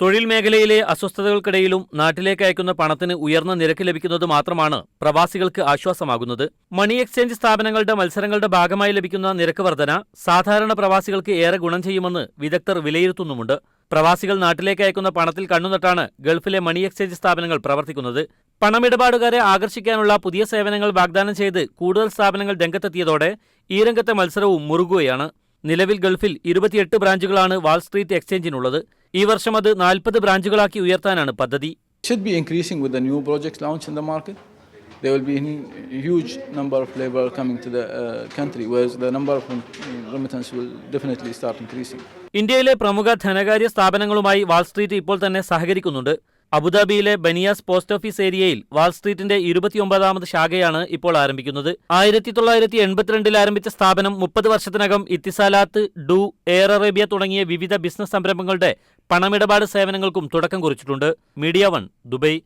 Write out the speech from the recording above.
തൊഴിൽ മേഖലയിലെ അസ്വസ്ഥതകൾക്കിടയിലും നാട്ടിലേക്ക് അയക്കുന്ന പണത്തിന് ഉയർന്ന നിരക്ക് ലഭിക്കുന്നത് മാത്രമാണ് പ്രവാസികൾക്ക് ആശ്വാസമാകുന്നത്. മണി എക്സ്ചേഞ്ച് സ്ഥാപനങ്ങളുടെ മത്സരങ്ങളുടെ ഭാഗമായി ലഭിക്കുന്ന നിരക്ക് വർധന സാധാരണ പ്രവാസികൾക്ക് ഏറെ ഗുണം ചെയ്യുമെന്ന് വിദഗ്ധർ വിലയിരുത്തുന്നുമുണ്ട്. പ്രവാസികൾ നാട്ടിലേക്ക് അയക്കുന്ന പണത്തിൽ കണ്ണുനട്ടാണ് ഗൾഫിലെ മണി എക്സ്ചേഞ്ച് സ്ഥാപനങ്ങൾ പ്രവർത്തിക്കുന്നത്. പണമിടപാടുകാരെ ആകർഷിക്കാനുള്ള പുതിയ സേവനങ്ങൾ വാഗ്ദാനം ചെയ്ത് കൂടുതൽ സ്ഥാപനങ്ങൾ രംഗത്തെത്തിയതോടെ ഈ രംഗത്തെ മത്സരവും മുറുകുകയാണ്. നിലവിൽ ഗൾഫിൽ ഇരുപത്തിയെട്ട് ബ്രാഞ്ചുകളാണ് വാൾസ്ട്രീറ്റ് എക്സ്ചേഞ്ചിനുള്ളത്. ഈ വർഷം അത് നാൽപ്പത് ബ്രാഞ്ചുകളാക്കി ഉയർത്താനാണ് പദ്ധതി. Should be increasing with the new projects launch in the market they will be huge number of labour coming to the country versus the number of remittance will definitely start increasing ഇന്ത്യയിലെ പ്രമുഖ ധനകാര്യ സ്ഥാപനങ്ങളുമായി Wall Street ഇപ്പോൾ തന്നെ സഹകരിക്കുന്നുണ്ട്. അബുദാബിയിലെ Baniyas post office ഏരിയയിൽ വാൾസ്ട്രീറ്റിന്റെ ഇരുപത്തിയൊമ്പതാമത് ശാഖയാണ് ഇപ്പോൾ ആരംഭിക്കുന്നത്. ആയിരത്തി തൊള്ളായിരത്തി എൺപത്തിരണ്ടിൽ ആരംഭിച്ച സ്ഥാപനം മുപ്പത് വർഷത്തിനകം ഇത്തിസാലാത്ത് ഡു എയർ അറേബ്യ തുടങ്ങിയ വിവിധ ബിസിനസ് സംരംഭങ്ങളുടെ പണമിടപാട് സേവനങ്ങൾക്കും തുടക്കം കുറിച്ചിട്ടുണ്ട്. Media one Dubai.